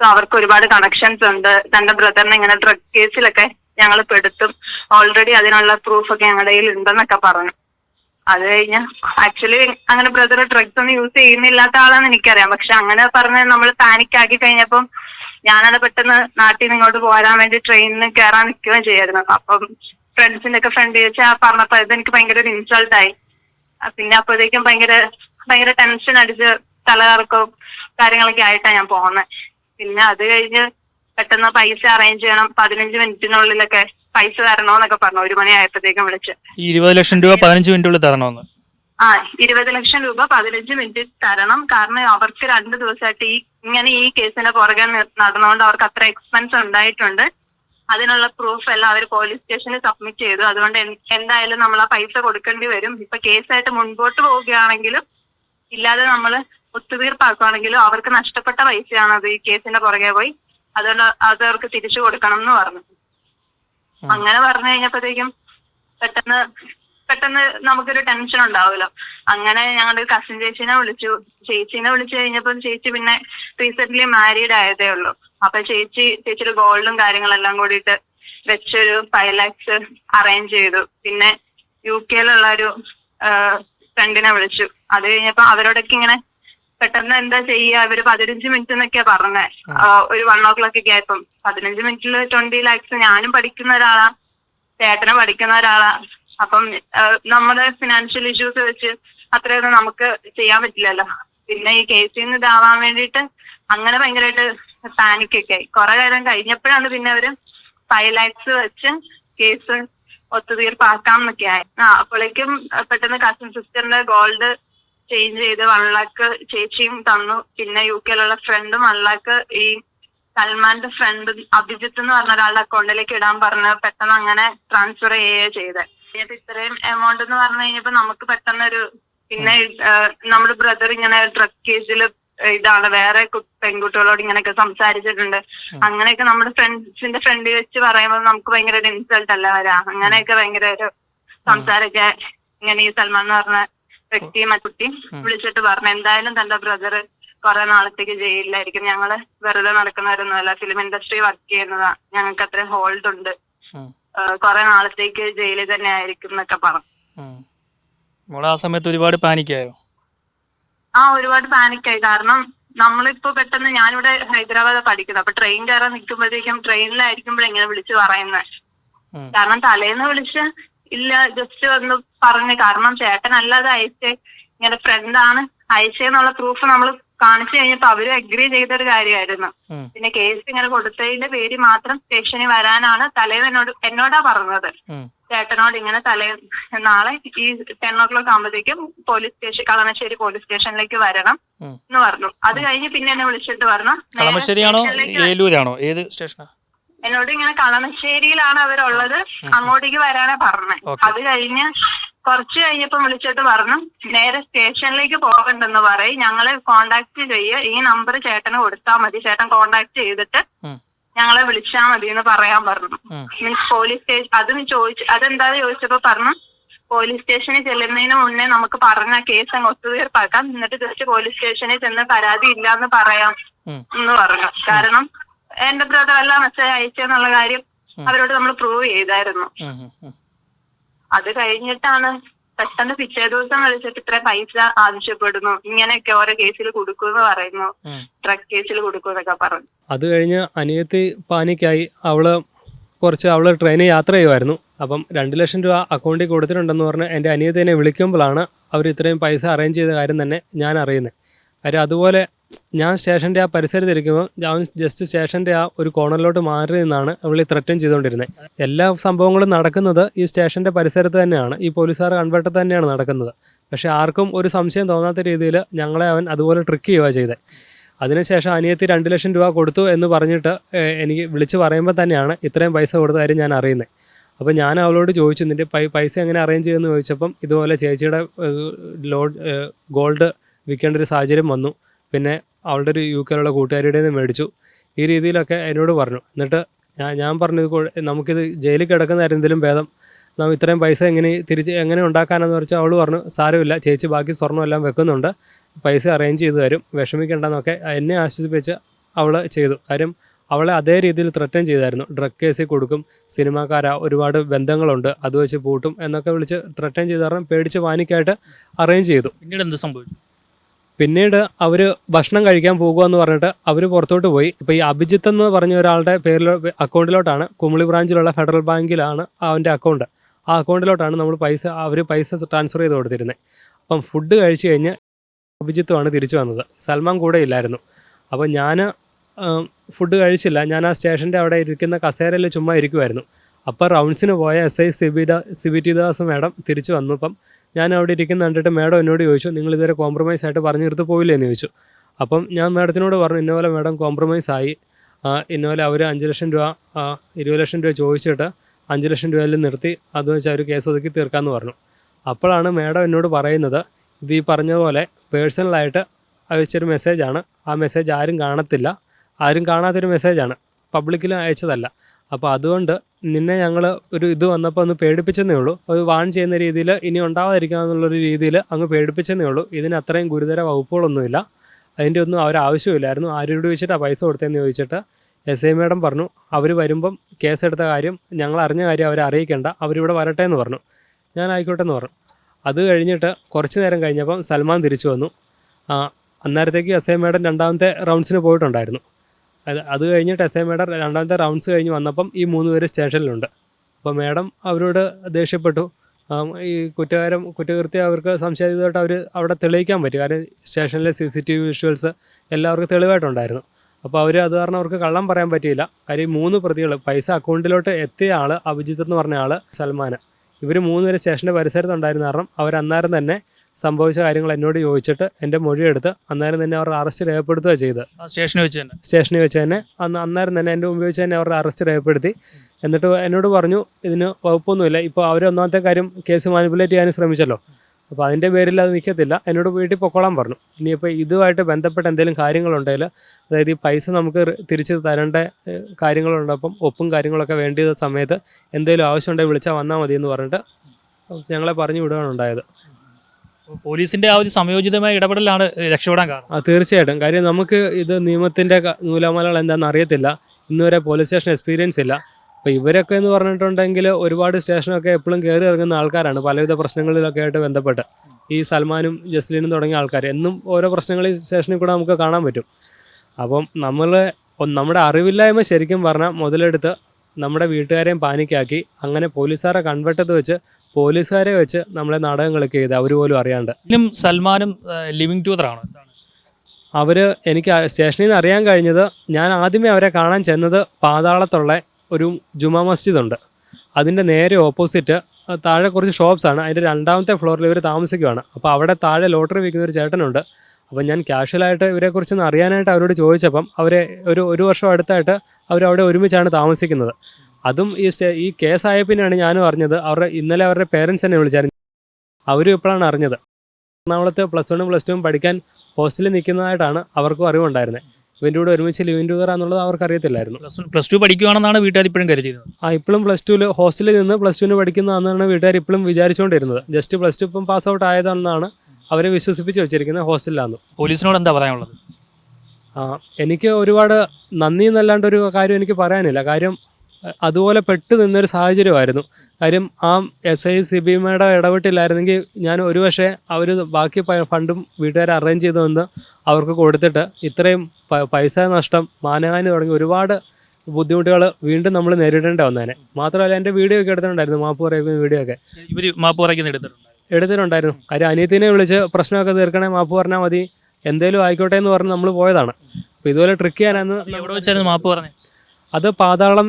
Speaker 3: സോ അവർക്ക് ഒരുപാട് കണക്ഷൻസ് ഉണ്ട്. തന്റെ ബ്രദറിനെ ഇങ്ങനെ ഡ്രഗ് കേസിലൊക്കെ ഞങ്ങൾ പെടുത്തും. ഓൾറെഡി അതിനുള്ള പ്രൂഫ് ഒക്കെ ഞങ്ങളുടെ കയ്യിൽ ഉണ്ടെന്നൊക്കെ പറഞ്ഞു. അത് കഴിഞ്ഞ ആക്ച്വലി അങ്ങനെ ബ്രദർ ഡ്രഗ്സ് ഒന്നും യൂസ് ചെയ്യുന്നില്ലാത്ത ആളാന്ന് എനിക്കറിയാം. പക്ഷെ അങ്ങനെ പറഞ്ഞ് നമ്മൾ പാനിക് ആക്കി കഴിഞ്ഞപ്പം ഞാനത് പെട്ടെന്ന് നാട്ടിൽ നിന്ന് ഇങ്ങോട്ട് പോരാൻ വേണ്ടി ട്രെയിനിന് കയറാൻ നിൽക്കുകയും ചെയ്യായിരുന്നു. അപ്പം ഫ്രണ്ട്സിന്റെ ഒക്കെ ഫ്രണ്ട് ചോദിച്ചാൽ പറഞ്ഞപ്പോ ഇത് എനിക്ക് ഭയങ്കര ഒരു ഇൻസൾട്ട് ആയി. പിന്നെ അപ്പോഴത്തേക്കും ഭയങ്കര ഭയങ്കര ടെൻഷൻ അടിച്ച് തലകറക്കവും കാര്യങ്ങളൊക്കെ ആയിട്ടാണ് ഞാൻ പോകുന്നത് പിന്നെ അത് കഴിഞ്ഞ് പെട്ടെന്ന് പൈസ അറേഞ്ച് ചെയ്യണം. പതിനഞ്ച് മിനിറ്റിനുള്ളിലൊക്കെ പൈസ തരണോന്നൊക്കെ പറഞ്ഞു. ഒരു മണി ആയപ്പോഴത്തേക്കും വിളിച്ച്.
Speaker 2: ഈ ഇരുപത് ലക്ഷം രൂപ പതിനഞ്ച് മിനിറ്റുള്ളിൽ തരണമെന്ന്
Speaker 3: ആ ഇരുപത് ലക്ഷം രൂപ പതിനഞ്ച് മിനിറ്റ് തരണം. കാരണം അവർക്ക് രണ്ട് ദിവസമായിട്ട് ഈ ഇങ്ങനെ ഈ കേസിന്റെ പുറകെ നടന്നുകൊണ്ട് അവർക്ക് അത്ര എക്സ്പെൻസ് ഉണ്ടായിട്ടുണ്ട്. അതിനുള്ള പ്രൂഫ് എല്ലാം അവർ പോലീസ് സ്റ്റേഷനിൽ സബ്മിറ്റ് ചെയ്തു. അതുകൊണ്ട് എന്തായാലും നമ്മൾ ആ പൈസ കൊടുക്കേണ്ടി വരും. ഇപ്പൊ കേസായിട്ട് മുൻപോട്ട് പോവുകയാണെങ്കിലും ഇല്ലാതെ നമ്മൾ ഒത്തുതീർപ്പാക്കുകയാണെങ്കിലും അവർക്ക് നഷ്ടപ്പെട്ട പൈസയാണ് അത് ഈ കേസിന്റെ പുറകെ പോയി. അതുകൊണ്ട് അത് അവർക്ക് തിരിച്ചു കൊടുക്കണം എന്ന് പറഞ്ഞു. അങ്ങനെ പറഞ്ഞു കഴിഞ്ഞപ്പോഴത്തേക്കും പെട്ടെന്ന് പെട്ടെന്ന് നമുക്കൊരു ടെൻഷൻ ഉണ്ടാവുമല്ലോ. അങ്ങനെ ഞങ്ങളുടെ കസിൻ ചേച്ചീനെ വിളിച്ചു. ചേച്ചീനെ വിളിച്ചു കഴിഞ്ഞപ്പോൾ ചേച്ചി പിന്നെ റീസെന്റ് മാരീഡ് ആയതേ ഉള്ളൂ. അപ്പൊ ചേച്ചി ചേച്ചിയുടെ ഗോൾഡും കാര്യങ്ങളെല്ലാം കൂടിയിട്ട് വെച്ചൊരു ഫൈവ് ലാക്സ് അറേഞ്ച് ചെയ്തു. പിന്നെ യു കെയിലുള്ള ഒരു ഫ്രണ്ടിനെ വിളിച്ചു. അത് കഴിഞ്ഞപ്പോ അവരോടൊക്കെ ഇങ്ങനെ പെട്ടെന്ന് എന്താ ചെയ്യുക ഇവർ പതിനഞ്ച് മിനിറ്റ് എന്നൊക്കെയാ പറഞ്ഞേ. ഒരു വൺ ഓ ക്ലോക്ക് ഒക്കെ ആയപ്പം. പതിനഞ്ച് മിനിറ്റിൽ ട്വന്റി ലാക്സ് ഞാനും പഠിക്കുന്ന ഒരാളാ ചേട്ടനും പഠിക്കുന്ന ഒരാളാ. അപ്പം നമ്മുടെ ഫിനാൻഷ്യൽ ഇഷ്യൂസ് വെച്ച് അത്രയൊന്നും നമുക്ക് ചെയ്യാൻ പറ്റില്ലല്ലോ. പിന്നെ ഈ കേസിൽ നിന്ന് ഇതാവാൻ വേണ്ടിയിട്ട് അങ്ങനെ ഭയങ്കരമായിട്ട് പാനിക് ഒക്കെ ആയി കുറെ കാലം കഴിഞ്ഞപ്പോഴാണ് പിന്നെ അവർ ഫൈവ് ലാക്സ് വെച്ച് കേസ് ഒത്തുതീർപ്പാക്കാം എന്നൊക്കെ ആയി. ആ അപ്പോഴേക്കും പെട്ടെന്ന് കസിൻ സിസ്റ്ററിന്റെ ഗോൾഡ് ചേഞ്ച് ചെയ്ത് വൺ ലാക്ക് ചേച്ചിയും തന്നു. പിന്നെ യു കെയിലുള്ള ഫ്രണ്ടും വൺ ലാക്ക് ഈ സൽമാന്റെ ഫ്രണ്ട് അഭിജിത്ത് എന്ന് പറഞ്ഞ ഒരാളുടെ അക്കൗണ്ടിലേക്ക് ഇടാൻ പറഞ്ഞ് പെട്ടെന്ന് അങ്ങനെ ട്രാൻസ്ഫർ ചെയ്യുകയോ ചെയ്തത് എന്നിട്ട് ഇത്രയും എമൗണ്ട് എന്ന് പറഞ്ഞു കഴിഞ്ഞപ്പോ നമുക്ക് പെട്ടെന്നൊരു പിന്നെ നമ്മുടെ ബ്രദർ ഇങ്ങനെ ഡ്രഗ് കേസിൽ ഇതാണ് വേറെ പെൺകുട്ടികളോട് ഇങ്ങനെയൊക്കെ സംസാരിച്ചിട്ടുണ്ട്. അങ്ങനെയൊക്കെ നമ്മുടെ ഫ്രണ്ട്സിന്റെ ഫ്രണ്ട് വെച്ച് പറയുമ്പോൾ നമുക്ക് ഭയങ്കര ഒരു ഇൻസൾട്ട് അല്ല വരാ? അങ്ങനെയൊക്കെ ഭയങ്കര ഒരു സംസാരമൊക്കെ ഇങ്ങനെ ഈ സൽമാൻ എന്ന് പറഞ്ഞ വ്യക്തി മറ്റുട്ടി വിളിച്ചിട്ട് പറഞ്ഞു എന്തായാലും തന്റെ ബ്രദർ കുറെ നാളത്തേക്ക് ജയിലിലായിരിക്കും. ഞങ്ങൾ വെറുതെ നടക്കുന്നവരൊന്നുമല്ല ഫിലിം ഇൻഡസ്ട്രി വർക്ക് ചെയ്യുന്നതാ. ഞങ്ങൾക്ക് അത്രയും ഹോൾഡ് ഉണ്ട്. കുറെ നാളത്തേക്ക് ജയിലിൽ തന്നെ ആയിരിക്കും എന്നൊക്കെ പറഞ്ഞു.
Speaker 2: ആ സമയത്ത് ഒരുപാട് പാനിക്കായോ
Speaker 3: ആ ഒരുപാട് പാനിക് ആയി. കാരണം നമ്മളിപ്പോ പെട്ടെന്ന് ഞാനിവിടെ ഹൈദരാബാദ് പഠിക്കുന്നത്. അപ്പൊ ട്രെയിൻ കയറാൻ നിൽക്കുമ്പോഴത്തേക്കും ട്രെയിനിലായിരിക്കുമ്പോഴേ ഇങ്ങനെ വിളിച്ച് പറയുന്നത്. കാരണം തലേന്ന് വിളിച്ച് ഇല്ല ജസ്റ്റ് ഒന്ന് പറഞ്ഞു. കാരണം ചേട്ടൻ അല്ലാതെ അയച്ചേ ഇങ്ങനെ ഫ്രണ്ടാണ് അയച്ചേന്നുള്ള പ്രൂഫ് നമ്മൾ കാണിച്ചു കഴിഞ്ഞപ്പോ അവർ അഗ്രി ചെയ്തൊരു കാര്യമായിരുന്നു. പിന്നെ കേസ് ഇങ്ങനെ കൊടുത്തതിന്റെ പേര് മാത്രം സ്റ്റേഷനിൽ വരാനാണ് തലേന്ന് എന്നോട് എന്നോടാ പറഞ്ഞത്. ചേട്ടനോട് ഇങ്ങനെ തലേ നാളെ ഈ ടെൻ ഓ ക്ലോക്ക് ആകുമ്പോഴത്തേക്കും പോലീസ് സ്റ്റേഷൻ കളമശ്ശേരി പോലീസ് സ്റ്റേഷനിലേക്ക് വരണം എന്ന് പറഞ്ഞു. അത് കഴിഞ്ഞ് പിന്നെ എന്നെ വിളിച്ചിട്ട് പറഞ്ഞു
Speaker 2: കളമശ്ശേരിയാണോ ഏലൂരാണോ? ഏത് സ്റ്റേഷനാ?
Speaker 3: എന്നോട് ഇങ്ങനെ കളമശ്ശേരിയിലാണ് അവരുള്ളത്. അങ്ങോട്ടേക്ക് വരാനാ പറഞ്ഞത്. അത് കഴിഞ്ഞ് കുറച്ച് കഴിഞ്ഞപ്പം വിളിച്ചിട്ട് പറഞ്ഞു നേരെ സ്റ്റേഷനിലേക്ക് പോകണ്ടെന്ന് പറയും. ഞങ്ങളെ കോണ്ടാക്ട് ചെയ്യുക ഈ നമ്പർ ചേട്ടന് കൊടുത്താൽ മതി. ചേട്ടൻ കോണ്ടാക്ട് ചെയ്തിട്ട്. ഞങ്ങളെ വിളിച്ചാ മതി എന്ന് പറയാൻ പറഞ്ഞു. മീൻസ് പോലീസ് സ്റ്റേഷൻ അത് ചോദിച്ചു അതെന്താന്ന് ചോദിച്ചപ്പോ പറഞ്ഞു പോലീസ് സ്റ്റേഷനിൽ ചെല്ലുന്നതിന് മുന്നേ നമുക്ക് പറഞ്ഞ കേസ് അങ്ങ് ഒത്തുതീർപ്പാക്കാം. എന്നിട്ട് ജസ്റ്റ് പോലീസ് സ്റ്റേഷനിൽ ചെന്ന് പരാതി ഇല്ലാന്ന് പറയാം
Speaker 2: ഉം.
Speaker 3: എന്ന് പറഞ്ഞു. കാരണം എന്റെ ബ്രദർ അല്ല മെസ്സേജ് അയച്ചെന്നുള്ള കാര്യം അവരോട് നമ്മൾ പ്രൂവ് ചെയ്തായിരുന്നു. അത് കഴിഞ്ഞിട്ടാണ് പെട്ടെന്ന് പിറ്റേ ദിവസം വിളിച്ചിട്ട് ഇത്ര പൈസ ആവശ്യപ്പെടുന്നു. ഇങ്ങനെയൊക്കെ ഓരോ കേസിൽ കൊടുക്കുമെന്ന് പറയുന്നു. ഡ്രഗ് കേസിൽ കൊടുക്കുമെന്നൊക്കെ പറഞ്ഞു.
Speaker 1: അത് കഴിഞ്ഞ് അനിയത്തി പാനിക്കായി. അവൾ കുറച്ച് അവൾ ട്രെയിനിൽ യാത്ര ചെയ്യുമായിരുന്നു. അപ്പം രണ്ട് ലക്ഷം രൂപ അക്കൗണ്ടിൽ കൊടുത്തിട്ടുണ്ടെന്ന് പറഞ്ഞ് എന്റെ അനിയത്തിനെ വിളിക്കുമ്പോഴാണ് അവർ ഇത്രയും പൈസ അറേഞ്ച് ചെയ്ത കാര്യം തന്നെ ഞാൻ അറിയുന്നത്. കാര്യം അതുപോലെ ഞാൻ സ്റ്റേഷന്റെ ആ പരിസരത്ത് ഇരിക്കുമ്പോൾ ഞാൻ ജസ്റ്റ് സ്റ്റേഷന്റെ ആ ഒരു കോണറിലോട്ട് മാറി നിന്നാണ് അവൾ ത്രട്ടൻ ചെയ്തുകൊണ്ടിരുന്നത് എല്ലാ സംഭവങ്ങളും നടക്കുന്നത് ഈ സ്റ്റേഷന്റെ പരിസരത്ത് തന്നെയാണ്. ഈ പോലീസുകാർ കൺവെട്ടത്ത് തന്നെയാണ് നടക്കുന്നത്. പക്ഷേ ആർക്കും ഒരു സംശയം തോന്നാത്ത രീതിയിൽ ഞങ്ങളെ അവൻ അതുപോലെ ട്രിക്ക് ചെയ്യുക ചെയ്തത് അതിനുശേഷം അനിയത്തി രണ്ട് ലക്ഷം രൂപ കൊടുത്തു എന്ന് പറഞ്ഞിട്ട് എനിക്ക് വിളിച്ച് പറയുമ്പോൾ തന്നെയാണ് ഇത്രയും പൈസ കൊടുത്ത കാര്യം ഞാൻ അറിയുന്നത് അപ്പോൾ ഞാൻ അവളോട് ചോദിച്ചു നിന്റെ പൈസ എങ്ങനെ അറേഞ്ച് ചെയ്യുമെന്ന് ചോദിച്ചപ്പം ഇതുപോലെ ചേച്ചിയുടെ ലോഡ് ഗോൾഡ് വിൽക്കേണ്ട ഒരു സാഹചര്യം വന്നു. പിന്നെ അവളുടെ ഒരു യു കെയിലുള്ള കൂട്ടുകാരിയുടെ നിന്ന് മേടിച്ചു. ഈ രീതിയിലൊക്കെ എന്നോട് പറഞ്ഞു. എന്നിട്ട് ഞാൻ ഞാൻ പറഞ്ഞത് നമുക്കിത് ജയിലിൽ കിടക്കുന്ന എന്തെങ്കിലും ഭേദം നാം ഇത്രയും പൈസ എങ്ങനെ തിരിച്ച് എങ്ങനെ ഉണ്ടാക്കാനെന്ന് വെച്ചാൽ അവൾ പറഞ്ഞു സാരമില്ല ചേച്ചി ബാക്കി സ്വർണമെല്ലാം വെക്കുന്നുണ്ട് പൈസ അറേഞ്ച് ചെയ്ത് തരും വിഷമിക്കേണ്ടെന്നൊക്കെ എന്നെ ആശ്വസിപ്പിച്ച് അവൾ ചെയ്തു. കാര്യം അവളെ അതേ രീതിയിൽ ത്രട്ടൻ ചെയ്തായിരുന്നു. ഡ്രഗ് കേസിൽ കൊടുക്കും സിനിമാക്കാരാ ഒരുപാട് ബന്ധങ്ങളുണ്ട് അത് വെച്ച് പൂട്ടും എന്നൊക്കെ വിളിച്ച് ത്രട്ടൻ ചെയ്ത് കാരണം പേടിച്ച് പാനിക്കായിട്ട് അറേഞ്ച് ചെയ്തു.
Speaker 2: പിന്നീട് എന്ത് സംഭവിച്ചു?
Speaker 1: പിന്നീട് അവർ ഭക്ഷണം കഴിക്കാൻ പോകുക പറഞ്ഞിട്ട് അവർ പുറത്തോട്ട് പോയി. ഇപ്പോൾ ഈ അഭിജിത്ത് എന്ന് പറഞ്ഞ ഒരാളുടെ പേരിൽ അക്കൗണ്ടിലോട്ടാണ് കുമളി ബ്രാഞ്ചിലുള്ള ഫെഡറൽ ബാങ്കിലാണ് അവന്റെ അക്കൗണ്ട്. ആ അക്കൗണ്ടിലോട്ടാണ് നമ്മൾ പൈസ അവർ പൈസ ട്രാൻസ്ഫർ ചെയ്ത് കൊടുത്തിരുന്നത് അപ്പം ഫുഡ് കഴിച്ചു കഴിഞ്ഞ് അഭിജിത്തുമാണ് തിരിച്ചു വന്നത്. സൽമാൻ കൂടെ ഇല്ലായിരുന്നു. അപ്പോൾ ഞാൻ ഫുഡ് കഴിച്ചില്ല. ഞാൻ ആ സ്റ്റേഷന്റെ അവിടെ ഇരിക്കുന്ന കസേരയിൽ ചുമ്മാ ഇരിക്കുമായിരുന്നു അപ്പോൾ റൗണ്ട്സിന് പോയ S I CB CBT Das madam തിരിച്ചു വന്നപ്പം ഞാൻ അവിടെ ഇരിക്കുന്ന കണ്ടിട്ട് മാഡം എന്നോട് ചോദിച്ചു നിങ്ങൾ ഇതുവരെ കോംപ്രമൈസ് ആയിട്ട് പറഞ്ഞു പോയില്ലേ? എന്ന് ചോദിച്ചു. അപ്പം ഞാൻ മാഡത്തിനോട് പറഞ്ഞു ഇന്നപോലെ മാഡം കോംപ്രമൈസ് ആയി. ഇന്നപോലെ അവർ അഞ്ച് ലക്ഷം രൂപ ഇരുപത് ലക്ഷം രൂപ ചോദിച്ചിട്ട് അഞ്ച് ലക്ഷം രൂപയിൽ നിർത്തി അത് വെച്ച് അവർ കേസ് ഒതുക്കി തീർക്കാമെന്ന് പറഞ്ഞു. അപ്പോഴാണ് മാഡം എന്നോട് പറയുന്നത് ഇത് ഈ പറഞ്ഞ പോലെ പേഴ്സണലായിട്ട് അയച്ചൊരു മെസ്സേജാണ് ആ മെസ്സേജ് ആരും കാണത്തില്ല. ആരും കാണാത്തൊരു മെസ്സേജാണ് പബ്ലിക്കിൽ അയച്ചതല്ല. അപ്പോൾ അതുകൊണ്ട് നിന്നെ ഞങ്ങൾ ഒരു ഇത് വന്നപ്പോൾ ഒന്ന് പേടിപ്പിച്ചെന്നേ ഉള്ളൂ. അത് വാൺ ചെയ്യുന്ന രീതിയിൽ ഇനി ഉണ്ടാവാതിരിക്കുക എന്നുള്ളൊരു രീതിയിൽ അങ്ങ് പേടിപ്പിച്ചെന്നേ ഉള്ളൂ. ഇതിന് അത്രയും ഗുരുതര വകുപ്പുകളൊന്നുമില്ല. അതിന്റെ ഒന്നും അവർ ആവശ്യമില്ലായിരുന്നു. ആരോട് ചോദിച്ചിട്ടാണ് പൈസ കൊടുത്തതെന്ന് ചോദിച്ചിട്ട് എസ് ഐ മേഡം പറഞ്ഞു അവർ വരുമ്പം കേസെടുത്ത കാര്യം ഞങ്ങൾ അറിഞ്ഞ കാര്യം അവരെ അറിയിക്കേണ്ട. അവരിവിടെ വരട്ടെ എന്ന് പറഞ്ഞു. ഞാൻ ആയിക്കോട്ടെ എന്ന് പറഞ്ഞു. അത് കഴിഞ്ഞിട്ട് കുറച്ച് നേരം കഴിഞ്ഞപ്പം സൽമാൻ തിരിച്ചു വന്നു. ആ, അന്നേരത്തേക്ക് എസ് ഐ മേഡം രണ്ടാമത്തെ റൗണ്ട്സിന് പോയിട്ടുണ്ടായിരുന്നു. അത് എസ് ഐ മേഡം രണ്ടാമത്തെ റൗണ്ട്സ് കഴിഞ്ഞ് വന്നപ്പം ഈ മൂന്ന് പേര് സ്റ്റേഷനിലുണ്ട്. അപ്പോൾ മേഡം അവരോട് ദേഷ്യപ്പെട്ടു. ഈ കുറ്റകാരം കുറ്റകൃത്യം അവർക്ക് സംശയിച്ചതായിട്ട് അവർ അവിടെ തെളിയിക്കാൻ പറ്റും. കാരണം സ്റ്റേഷനിലെ C C T V visuals എല്ലാവർക്കും തെളിവായിട്ടുണ്ടായിരുന്നു. അപ്പോൾ അവർ അത് കാരണം അവർക്ക് കള്ളം പറയാൻ പറ്റിയില്ല. കാര്യം മൂന്ന് പ്രതികൾ പൈസ അക്കൗണ്ടിലോട്ട് എത്തിയ ആൾ അഭിജിത്ത് എന്ന് പറഞ്ഞ ആൾ സൽമാൻ ഇവർ മൂന്ന് പേര് സ്റ്റേഷന്റെ പരിസരത്തുണ്ടായിരുന്ന കാരണം അവർ തന്നെ സംഭവിച്ച കാര്യങ്ങൾ എന്നോട് ചോദിച്ചിട്ട് എന്റെ മൊഴിയെടുത്ത് അന്നേരം തന്നെ അവരുടെ അറസ്റ്റ് രേഖപ്പെടുത്തുക ചെയ്ത്
Speaker 2: സ്റ്റേഷനിൽ വെച്ച് തന്നെ?
Speaker 1: സ്റ്റേഷനിൽ വെച്ച് തന്നെ. അന്ന് അന്നേരം തന്നെ എന്റെ മുമ്പിൽ വെച്ച് തന്നെ അവരുടെ അറസ്റ്റ് രേഖപ്പെടുത്തി. എന്നിട്ട് എന്നോട് പറഞ്ഞു ഇതിന് വകുപ്പൊന്നുമില്ല. ഇപ്പോൾ അവർ ഒന്നാമത്തെ കാര്യം കേസ് മാനിപ്പുലേറ്റ് ചെയ്യാൻ ശ്രമിച്ചല്ലോ. അപ്പോൾ അതിന്റെ പേരിൽ അത് നിൽക്കത്തില്ല. എന്നോട് വീട്ടിൽ പൊക്കോളാൻ പറഞ്ഞു. ഇനിയിപ്പോൾ ഇതുമായിട്ട് ബന്ധപ്പെട്ട എന്തെങ്കിലും കാര്യങ്ങളുണ്ടെങ്കിൽ അതായത് ഈ പൈസ നമുക്ക് തിരിച്ച് തരേണ്ട കാര്യങ്ങളുണ്ട്. കാര്യങ്ങളുണ്ടപ്പം ഒപ്പും കാര്യങ്ങളൊക്കെ വേണ്ടിയ സമയത്ത് എന്തെങ്കിലും ആവശ്യമുണ്ടെങ്കിൽ വിളിച്ചാൽ വന്നാൽ മതി എന്ന് പറഞ്ഞിട്ട് ഞങ്ങളെ പറഞ്ഞു വിടുകയാണ് ഉണ്ടായത്.
Speaker 2: പോലീസിന്റെ ആ ഒരു സംയോജിതമായ ഇടപെടലാണ് രക്ഷപ്പെടാൻ കാരണം.
Speaker 1: തീർച്ചയായിട്ടും. കാര്യം നമുക്ക് ഇത് നിയമത്തിന്റെ നൂലാമലകൾ എന്താണെന്ന് അറിയത്തില്ല. ഇന്നുവരെ പോലീസ് സ്റ്റേഷൻ എക്സ്പീരിയൻസ് ഇല്ല. അപ്പോൾ ഇവരൊക്കെ എന്ന് പറഞ്ഞിട്ടുണ്ടെങ്കിൽ ഒരുപാട് സ്റ്റേഷനൊക്കെ എപ്പോഴും കയറി ഇറങ്ങുന്ന ആൾക്കാരാണ്. പലവിധ പ്രശ്നങ്ങളിലൊക്കെ ആയിട്ട് ബന്ധപ്പെട്ട്. ഈ സൽമാനും ജസ്ലീനും തുടങ്ങിയ ആൾക്കാർ എന്നും ഓരോ പ്രശ്നങ്ങളിൽ സ്റ്റേഷനിൽ കൂടെ നമുക്ക് കാണാൻ പറ്റും. അപ്പം നമ്മൾ നമ്മുടെ അറിവില്ലായ്മ ശരിക്കും പറഞ്ഞാൽ മുതലെടുത്ത് നമ്മുടെ വീട്ടുകാരെയും പാനിക്കാക്കി അങ്ങനെ പോലീസുകാരെ കൺവെട്ടത്ത് വെച്ച് പോലീസുകാരെ വെച്ച് നമ്മളെ നാടകം കളിക്കുക ചെയ്ത് അവർ പോലും അറിയാണ്ട്.
Speaker 2: ഇതിലും സൽമാനും ലിവിങ് ടൂതറാണ്
Speaker 1: അവർ എനിക്ക് സ്റ്റേഷനിൽ നിന്ന് അറിയാൻ കഴിഞ്ഞത് ഞാൻ ആദ്യമേ അവരെ കാണാൻ ചെന്നത് പാതാളത്തുള്ള ഒരു ജുമാ മസ്ജിദ് ഉണ്ട്. അതിന്റെ നേരെ ഓപ്പോസിറ്റ് താഴെ കുറച്ച് ഷോപ്സ് ആണ്. അതിന്റെ രണ്ടാമത്തെ ഫ്ലോറിൽ ഇവർ താമസിക്കുകയാണ് അപ്പോൾ അവിടെ താഴെ ലോട്ടറി വിൽക്കുന്ന ഒരു ചേട്ടനുണ്ട്. അപ്പം ഞാൻ കാഷ്വലായിട്ട് ഇവരെക്കുറിച്ചൊന്ന് അറിയാനായിട്ട് അവരോട് ചോദിച്ചപ്പം അവരെ ഒരു ഒരു വർഷം അടുത്തായിട്ട് അവരവിടെ ഒരുമിച്ചാണ് താമസിക്കുന്നത്. അതും ഈ ഈ കേസായ പിന്നെയാണ് ഞാനും അറിഞ്ഞത്. അവരുടെ ഇന്നലെ അവരുടെ പേരൻസ് എന്നെ വിളിച്ചായിരുന്നു. അവരും ഇപ്പോഴാണ് അറിഞ്ഞത്. എറണാകുളത്ത് പ്ലസ് വണ്ണും പ്ലസ് ടുവും പഠിക്കാൻ ഹോസ്റ്റലിൽ നിൽക്കുന്നതായിട്ടാണ് അവർക്കും അറിവുണ്ടായിരുന്നത് ഇവന്റെ കൂടെ ഒരുമിച്ച് ലിവിൻ ടുഗർ എന്നുള്ളത് അവർക്ക് അറിയത്തില്ലായിരുന്നു.
Speaker 2: പ്ലസ് വൺ പ്ലസ് ടു പഠിക്കുകയാണെന്നാണ് വീട്ടുകാർ ഇപ്പോഴും കരുതിയത്
Speaker 1: ആ ഇപ്പോഴും പ്ലസ് ടുവിൽ ഹോസ്റ്റലിൽ നിന്ന് പ്ലസ് ടുവിന് പഠിക്കുന്നതാണെന്നാണ് വീട്ടുകാർ ഇപ്പോഴും വിചാരിച്ചുകൊണ്ടിരുന്നത്. ജസ്റ്റ് പ്ലസ് ടു ഇപ്പം പാസ് ഔട്ട് ആയതാണെന്നാണ് അവരെ വിശ്വസിപ്പിച്ച് വെച്ചിരിക്കുന്നത് ഹോസ്റ്റലിലാണ്
Speaker 2: പോലീസിനോട് എന്താ പറയാനുള്ളത്?
Speaker 1: ആ, എനിക്ക് ഒരുപാട് നന്ദി എന്നല്ലാണ്ട് ഒരു കാര്യം എനിക്ക് പറയാനില്ല. കാര്യം അതുപോലെ പെട്ട് നിന്നൊരു സാഹചര്യമായിരുന്നു. കാര്യം ആ എസ് ഐ സി ബി എമ്മയുടെ ഇടപെട്ടില്ലായിരുന്നെങ്കിൽ ഞാൻ ഒരു പക്ഷേ അവർ ബാക്കി ഫണ്ടും വീട്ടുകാർ അറേഞ്ച് ചെയ്തു വന്ന് അവർക്ക് കൊടുത്തിട്ട് ഇത്രയും പൈസ നഷ്ടം മാനഹാനി തുടങ്ങി ഒരുപാട് ബുദ്ധിമുട്ടുകൾ വീണ്ടും നമ്മൾ നേരിടേണ്ടി വന്നേനെ. മാത്രമല്ല എന്റെ വീഡിയോ ഒക്കെ എടുത്തിട്ടുണ്ടായിരുന്നു മാപ്പ് പറയുന്ന വീഡിയോ ഒക്കെ.
Speaker 2: ഇവർ മാപ്പ് പറയുന്ന എടുത്തിട്ടുണ്ട്?
Speaker 1: എടുത്തിട്ടുണ്ടായിരുന്നു. കാര്യം അനിയത്തിനെ വിളിച്ച് പ്രശ്നമൊക്കെ തീർക്കണേ മാപ്പ് പറഞ്ഞാൽ മതി. എന്തേലും ആയിക്കോട്ടെ എന്ന് പറഞ്ഞ് നമ്മൾ പോയതാണ്. അപ്പോൾ ഇതുപോലെ ട്രിക്ക് ചെയ്യാനാന്ന്
Speaker 2: എവിടെ വെച്ചായിരുന്നു മാപ്പ് പറഞ്ഞത്
Speaker 1: അത് പാതാളം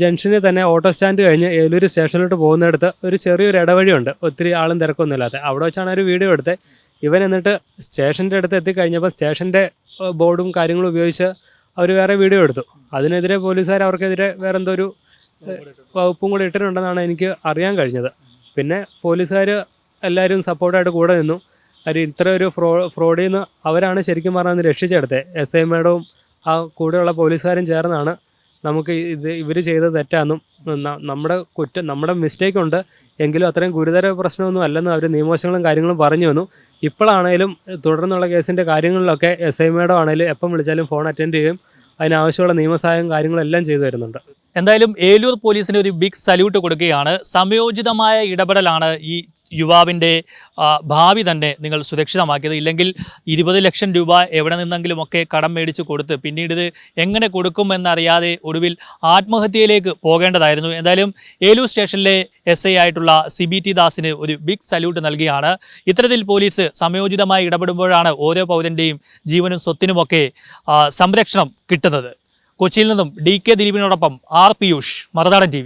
Speaker 1: ജംഗ്ഷനിൽ തന്നെ ഓട്ടോ സ്റ്റാൻഡ് കഴിഞ്ഞ് ഏലൂർ സ്റ്റേഷനിലോട്ട് പോകുന്നിടത്ത് ഒരു ചെറിയൊരു ഇടവഴിയുണ്ട്. ഒത്തിരി ആളും തിരക്കൊന്നും ഇല്ലാത്ത അവിടെ വെച്ചാണ് ഒരു വീഡിയോ എടുത്തത് ഇവൻ എന്നിട്ട് സ്റ്റേഷന്റെ അടുത്ത് എത്തിക്കഴിഞ്ഞപ്പോൾ സ്റ്റേഷന്റെ ബോർഡും കാര്യങ്ങളും ഉപയോഗിച്ച് അവർ വേറെ വീഡിയോ എടുത്തു. അതിനെതിരെ പോലീസുകാർ അവർക്കെതിരെ വേറെ എന്തോ ഒരു വകുപ്പും കൂടി ഇട്ടിട്ടുണ്ടെന്നാണ് എനിക്ക് അറിയാൻ കഴിഞ്ഞത്. പിന്നെ പോലീസുകാർ എല്ലാവരും സപ്പോർട്ടായിട്ട് കൂടെ നിന്നു. കാര്യം ഇത്ര ഒരു ഫ്രോ ഫ്രോഡിൽ നിന്ന് അവരാണ് ശരിക്കും പറഞ്ഞാൽ രക്ഷിച്ചെടുത്തത് എസ് ഐ മേഡവും ആ കൂടെയുള്ള പോലീസുകാരും ചേർന്നാണ് നമുക്ക് ഇത് ഇവർ ചെയ്തത് തെറ്റാന്നും നമ്മുടെ കുറ്റം നമ്മുടെ മിസ്റ്റേക്ക് ഉണ്ട്. എങ്കിലും അത്രയും ഗുരുതര പ്രശ്നമൊന്നും അല്ലെന്ന് അവർ നിയമവശങ്ങളും കാര്യങ്ങളും പറഞ്ഞു വന്നു. ഇപ്പോഴാണേലും തുടർന്നുള്ള കേസിന്റെ കാര്യങ്ങളിലൊക്കെ എസ് ഐ മേഡം ആണെങ്കിലും എപ്പം വിളിച്ചാലും ഫോൺ അറ്റൻഡ് ചെയ്യും. അതിനാവശ്യമുള്ള നിയമസഹായം കാര്യങ്ങളെല്ലാം ചെയ്തു വരുന്നുണ്ട്
Speaker 2: എന്തായാലും ഏലൂർ പോലീസിന് ഒരു ബിഗ് സല്യൂട്ട് കൊടുക്കുകയാണ്. സമയോചിതമായ ഇടപെടലാണ് ഈ യുവാവിന്റെ ഭാവി തന്നെ നിങ്ങൾ സുരക്ഷിതമാക്കിയത്. ഇല്ലെങ്കിൽ ഇരുപത് ലക്ഷം രൂപ എവിടെ നിന്നെങ്കിലുമൊക്കെ കടം മേടിച്ച് കൊടുത്ത് പിന്നീട് ഇത് എങ്ങനെ കൊടുക്കുമെന്നറിയാതെ ഒടുവിൽ ആത്മഹത്യയിലേക്ക് പോകേണ്ടതായിരുന്നു. എന്തായാലും ഏലൂർ സ്റ്റേഷനിലെ എസ് ഐ ആയിട്ടുള്ള സി ബി ടി ദാസിന് ഒരു ബിഗ് സല്യൂട്ട് നൽകിയാണ്. ഇത്തരത്തിൽ പോലീസ് സമയോചിതമായി ഇടപെടുമ്പോഴാണ് ഓരോ പൗരന്റെയും ജീവനും സ്വത്തിനുമൊക്കെ സംരക്ഷണം കിട്ടുന്നത്. കൊച്ചിയിൽ നിന്നും ഡി കെ ദിലീപിനോടൊപ്പം ആർ പിയൂഷ് മറുനാടൻ ടി